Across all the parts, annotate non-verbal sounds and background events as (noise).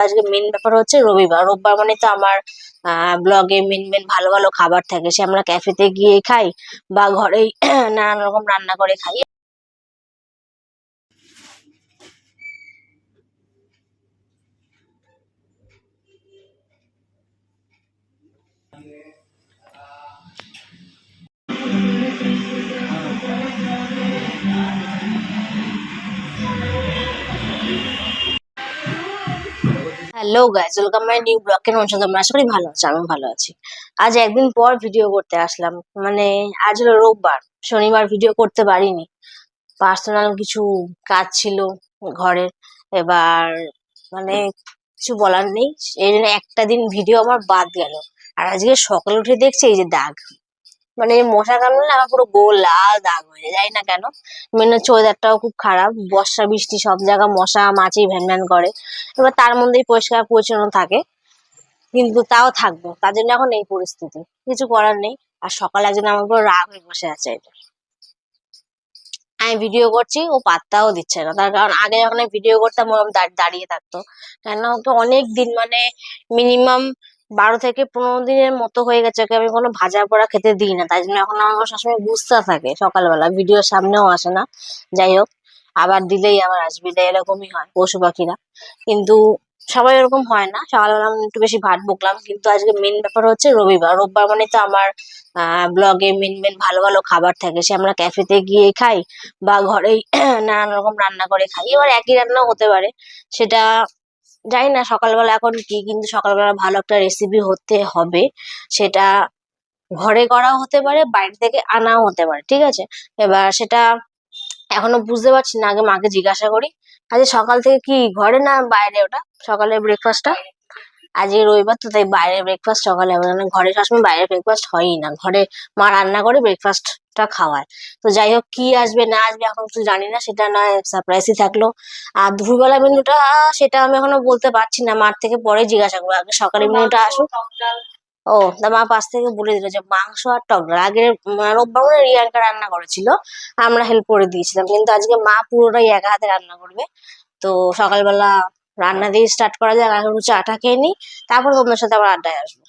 আজকে মেন ব্যাপার হচ্ছে রবিবার। রোববার মানে তো আমার ব্লগে মেন মেন ভালো ভালো খাবার থাকে। সে আমরা ক্যাফেতে গিয়ে খাই বা ঘরেই (clears throat) নানান রকম রান্না করে খাই। Hello guys welcome my new blog কেন আছো তোমরা আশা করি ভালো আছো আমি ভালো আছি। আজ একদিন পর ভিডিও করতে আসলাম মানে আজ হলো রোববার, শনিবার ভিডিও করতে পারিনি। পার্সোনাল কিছু কাজ ছিল ঘরের, এবার মানে কিছু বলার নেই, এই জন্য একটা দিন ভিডিও আমার বাদ গেল। আর আজকে সকালে উঠে দেখছি এই যে দাগ। মানে মশা কামড়ালে আমার পুরো গোল লাল দাগ হয়ে যায়, জানি না কেন। মেন হচ্ছে ওয়েদারটাও খুব খারাপ, বর্ষা, বৃষ্টি, সব জায়গা মশা, মাছি, ভ্যান ভ্যান করে। এবার তার মধ্যেই পরিষ্কার পরিচ্ছন্ন থাকে। কিন্তু তাও থাকব, তার জন্য এখন এই পরিস্থিতি। কিছু করার নেই। আর সকালে একজন আমার উপর রাগ হয়ে বসে আছে এটা আমি ভিডিও করছি, ও পাত্তাও দিচ্ছে না। তার কারণ আগে যখন ভিডিও করতাম ওরকম দাঁড়িয়ে থাকতো। কেন ওকে অনেক দিন মানে মিনিমাম বারো থেকে পনেরো দিনের মতো হয়ে গেছে ওকে আমি কোনো ভাজা পোড়া খেতে দিই না। তাই জন্য এখন আমার সবসময় গুস্সা থাকে সকালবেলা। ভিডিওর সামনেও আসে না। যাই হোক, আবার দিলেই আবার আসবে। এটা এরকমই হয়, পশু পাখিরা। কিন্তু সবাই এরকম হয় না। সকালবেলা আমি একটু বেশি ভাত বকলাম। কিন্তু আজকে মেন ব্যাপার হচ্ছে রবিবার। রোববার মানে তো আমার ব্লগে মেন মেন ভালো ভালো খাবার থাকে। সে আমরা ক্যাফেতে গিয়ে খাই বা ঘরেই (clears throat) নানান রকম রান্না করে খাই। এবার একই রান্নাও হতে পারে। সেটা জানি না সকালবেলা এখন কি, কিন্তু সকালবেলা ভালো একটা রেসিপি হতে হবে। সেটা ঘরে করাও হতে পারে, বাইরে থেকে আনাও হতে পারে, ঠিক আছে? এবার সেটা এখনও বুঝতে পারছি না, আগে মাকে জিজ্ঞাসা করি। আজ সকাল থেকে কি, ঘরে না বাইরে ওটা? সকালের ব্রেকফাস্টটা আজকে রবিবার তো, তাই বাইরে ব্রেকফাস্ট সকালে হবে না। ঘরে সবসময় বাইরে ব্রেকফাস্ট হয়ই না। ঘরে মা রান্না করে ব্রেকফাস্টটা খাওয়ায়। তো যাই হোক কি আসবে না আসবে এখন কিছু জানি না সেটা নয় সারপ্রাইজই থাকল। আর দুপুরবেলা মেনুটা সেটা আমি এখনও বলতে পারছি না মার থেকে পরে জিজ্ঞাসা করব। আগে সকালের মেনুটা আসুক। ও তা মা পাশ থেকে বলে দিল যে মাংস আর টক ডাল। আগে রোববার মানে রিয়াঙ্কা রান্না করেছিল আমরা হেল্প করে দিয়েছিলাম। কিন্তু আজকে মা পুরোটাই একা হাতে রান্না করবে। তো সকালবেলা রান্না দিয়ে স্টার্ট করা যাক আগে চাটা খেয়ে নিই তারপর তোমাদের সাথে আবার আড্ডায় আসব।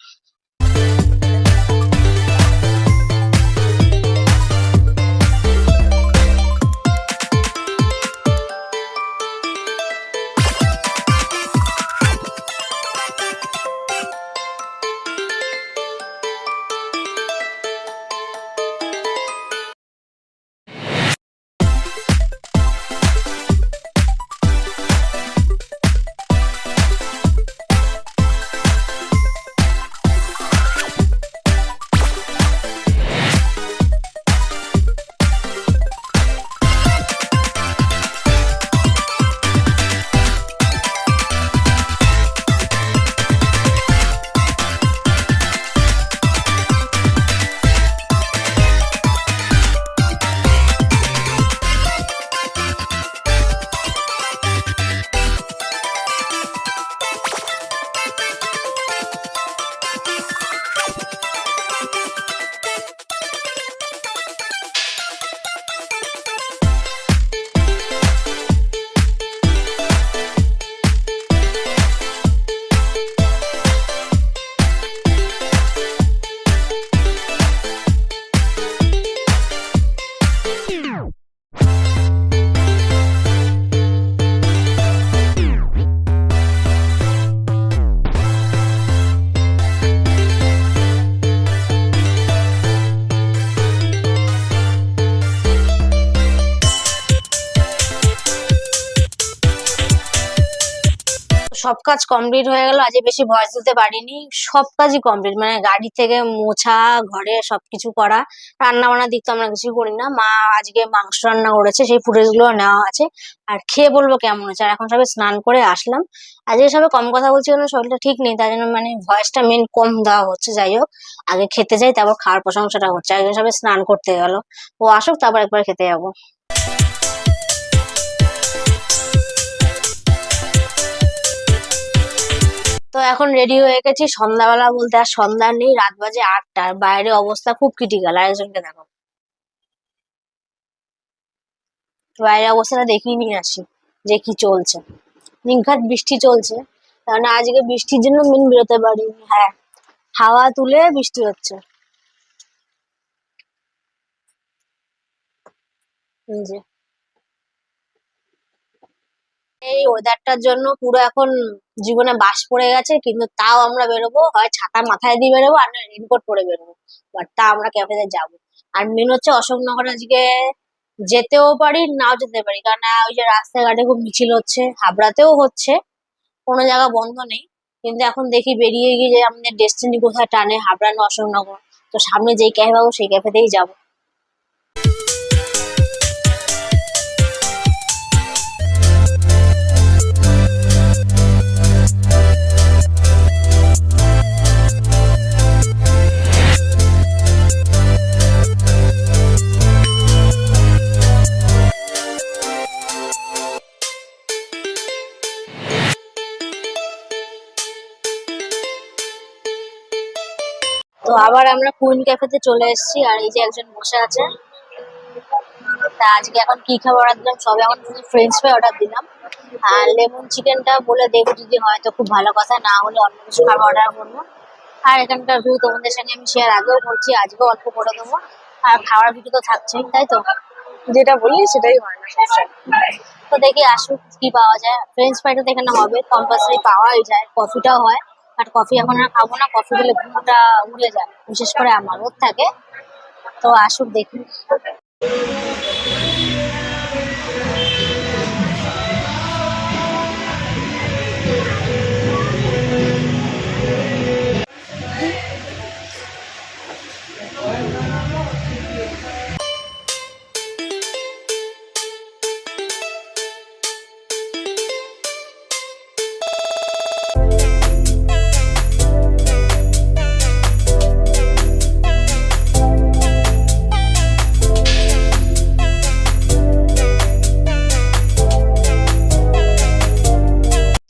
সব কাজ কমপ্লিট হয়ে গেল। আজকে বেশি ভয়েস দিতে পারিনি। সব কাজই কমপ্লিট মানে গাড়ি থেকে মোছা, ঘরে সবকিছু করা রান্না বান্নার দিক তো আমরা কিছুই করি না। মা আজকে মাংস রান্না করেছে, সেই ফুটেজগুলো নেওয়া আছে। আর খেয়ে বলব কেমন হচ্ছে আর এখন সবাই স্নান করে আসলাম। আজকে সবাই কম কথা বলছি কারণ শরীরটা ঠিক নেই তাই জন্য মানে ভয়েসটা মেন কম দেওয়া হচ্ছে। যাই হোক, আগে খেতে যাই, তারপর খাওয়ার প্রশংসাটা হচ্ছে। একজন সবাই স্নান করতে গেল। ও আসুক, তারপর একবার খেতে যাব। তো এখন রেডি হয়ে গেছি। সন্ধ্যাবেলা বলতে আর সন্ধ্যা নেই, রাত বাজে আটটা। আর বাইরে অবস্থা খুব ক্রিটিক্যাল আর একজনকে দেখো বাইরে অবস্থাটা দেখিয়ে নিয়ে আসি, যে কি চলছে। নিঘাত বৃষ্টি চলছে কারণ আজকে বৃষ্টির জন্য মেন বেরোতে পারিনি হ্যাঁ হাওয়া তুলে বৃষ্টি হচ্ছে। যে। এই ওয়েদারটার জন্য পুরো এখন জীবনে বাস পড়ে গেছে, কিন্তু তাও আমরা বেরোবো, হয় ছাতা মাথায় দিয়ে বেরোবো আর না রেনকোট পরে বেরোবো। বাট তা আমরা ক্যাফেতে যাব। আর মেন হচ্ছে অশোকনগর আজকে যেতেও পারি, নাও যেতে পারি। কারণ ওই যে রাস্তাঘাটে খুব মিছিল হচ্ছে, হাবড়াতেও হচ্ছে, কোনো জায়গা বন্ধ নেই। কিন্তু এখন দেখি বেরিয়ে গিয়ে যে আমাদের ডেস্টিনি কোথায় টানে, হাবড়া না অশোকনগর। তো সামনে যেই ক্যাফে পাবো, সেই ক্যাফেতেই যাব। তো আবার আমরা কুইন ক্যাফেতে চলে এসেছি আর এই যে একজন বসে আছে। তা আজকে এখন কি খাবার অর্ডার দিলাম সবে এখন ফ্রেঞ্চ ফ্রাই অর্ডার দিলাম। আর লেমন চিকেনটা বলে দেখব যদি হয় তো খুব ভালো কথা না হলে অন্য কিছু খাবার অর্ডার করব। আর এখানকার ভিউ তোমাদের সঙ্গে আমি শেয়ার আগেও করছি আজকেও অল্প করে দেবো। আর খাওয়ার ভিডিও তো থাকছেই তাই তো? যেটা বলি সেটাই হয় না। তো দেখি আসুক কি পাওয়া যায়। ফ্রেঞ্চ ফ্রাইটা তো এখানে হবে কম্পালসারি পাওয়াই যায় কফিটাও হয়। আর কফি এখন আর খাব না কফি খেলে ঘুমটা উড়ে যায়, বিশেষ করে আমার ওর থাকে। তো আসুক, দেখি।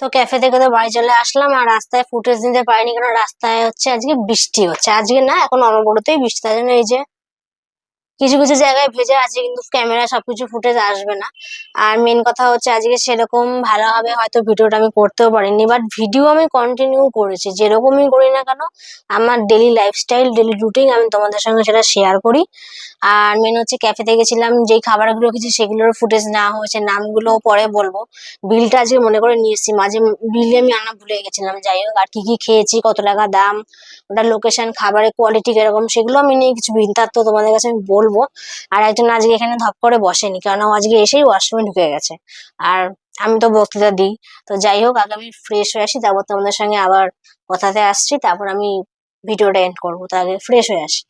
তো ক্যাফে থেকে তো বাড়ি চলে আসলাম আর রাস্তায় ফুটেজ নিতে পারিনি কারণ রাস্তায় হচ্ছে আজকে বৃষ্টি হচ্ছে। আজকে না, এখন অনবরতই বৃষ্টি। তার জন্য এই যে কিছু কিছু জায়গায় ভেজে আছে, কিন্তু ক্যামেরা সবকিছু ফুটেজ আসবে না। আর মেন কথা হচ্ছে আজকে সেরকম ভালোভাবে হয়তো ভিডিওটা আমি করতেও পারিনি বাট ভিডিও আমি কন্টিনিউ করেছি। যেরকমই করি না কেন, আমার ডেলি লাইফস্টাইল ডেলি রুটিন আমি তোমাদের সঙ্গে সেটা শেয়ার করি। আর মেন হচ্ছে ক্যাফেতে গেছিলাম, যেই খাবারগুলো কিছু সেগুলোর ফুটেজ না হয়েছে নামগুলো পরে বলব। বিলটা আজকে মনে করে নিয়ে এসেছি, মাঝে বিলে আমি আনা ভুলে গেছিলাম। যাই হোক, আর কি কি খেয়েছি, কত টাকা দাম ওটার লোকেশন খাবারের কোয়ালিটি কীরকম, সেগুলো আমি নিয়ে কিছু বৃত্তান্ত তোমাদের কাছে আমি বলব। আর একজন আজকে এখানে ধপ করে বসেনি, কারণ ও আজকে এসেই ওয়াশরুমে ঢুকে গেছে। আর আমি তো বক্তৃতা দিই। তো যাই হোক আগে আমি ফ্রেশ হয়ে আসি, তারপর তোমাদের সঙ্গে আবার কথাতে আসছি, তারপর আমি ভিডিওটা এন্ড করব, তার আগে ফ্রেশ হয়ে আসি।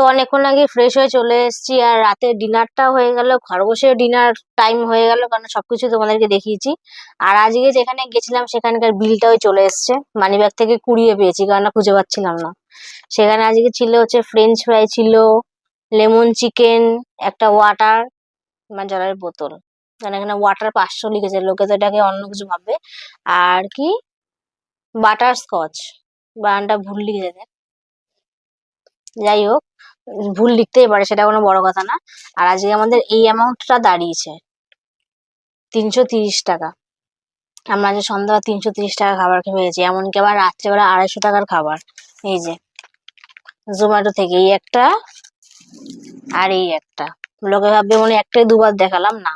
তো অনেকক্ষণ আগে ফ্রেশ হয়ে চলে এসেছি আর রাতে ডিনারটা হয়ে গেল, খরগোশের ডিনার টাইম হয়ে গেল কারণ সবকিছু তোমাদেরকে দেখিয়েছি। আর আজকে যেখানে গেছিলাম সেখানকার বিলটাও চলে এসেছে, মানিব্যাগ থেকে কুড়িয়ে পেয়েছি কারণ খুঁজে পাচ্ছিলাম না। সেখানে আজকে ছিল হচ্ছে ফ্রেঞ্চ ফ্রাই ছিল লেমন চিকেন একটা ওয়াটার মানে জলের বোতল। কারণ এখানে ওয়াটার পাঁচশো লিখেছে, লোকে তো এটাকে অন্য কিছু ভাববে। আর কি? বাটার স্কচ বানানটা ভুল লিখেছে। যাই হোক ভুল লিখতেই পারে, সেটা কোনো বড় কথা না। আর আজকে আমাদের এই অ্যামাউন্টটা দাঁড়িয়েছে তিনশো তিরিশ টাকা। আমরা আজ সন্ধ্যা তিনশো তিরিশ টাকা খাবার খেয়ে পেয়েছি এমনকি আবার রাত্রেবেলা আড়াইশো টাকার খাবার। এই যে জোম্যাটো থেকে এই একটা আর এই একটা। লোকে ভাববে মনে একটাই দুবার দেখালাম, না।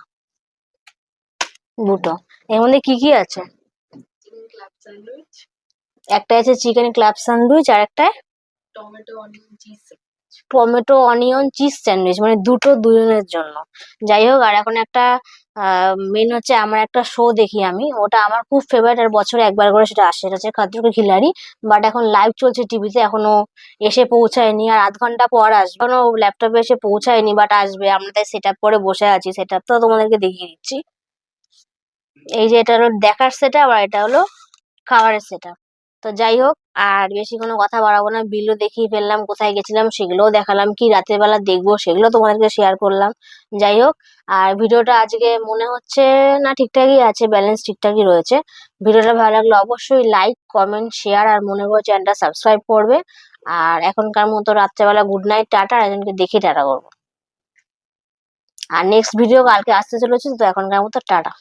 দুটো। এর মধ্যে কি কি আছে? একটা আছে চিকেন ক্লাব স্যান্ডউইচ আর একটা tomato onion cheese tomato, onion, cheese sandwich মানে দুটো দুজনের জন্য। যাই হোক, আর এখন একটা মেন হচ্ছে আমার একটা শো দেখি আমি। ওটা আমার খুব ফেভারিট আর বছরে একবার করে সেটা আসে। সেটা হচ্ছে খাতরুকে খিলাড়ি। বাট এখন লাইভ চলছে টিভিতে এখনও এসে পৌঁছায়নি। আর আধ ঘণ্টা পর আসবে। এখনও ল্যাপটপে এসে পৌঁছায়নি বাট আসবে। আমরা তাই সেট আপ করে বসে আছি। সেট তো তোমাদেরকে দেখিয়ে দিচ্ছি। এই যে এটা হলো দেখার সেট আর এটা হলো খাবারের সেট তো যাই হোক, আর বেশি কোনো কথা বাড়াবো না। বিলও দেখিয়ে ফেললাম, কোথায় গেছিলাম সেগুলোও দেখালাম, কি রাতের বেলা দেখব সেগুলো তোমাদেরকে শেয়ার করলাম। যাই হোক, আর ভিডিওটা আজকে মনে হচ্ছে না ঠিকঠাকই আছে ব্যালেন্স ঠিকঠাকই রয়েছে। ভিডিওটা ভালো লাগলে অবশ্যই লাইক কমেন্ট শেয়ার আর মনে করো চ্যানেলটা সাবস্ক্রাইব করবে। আর এখনকার মতো রাত্রেবেলা গুড নাইট টাটা আর একজনকে দেখে টাটা করব। আর নেক্সট ভিডিও কালকে আসতে চলেছে, তো এখনকার মতো টাটা।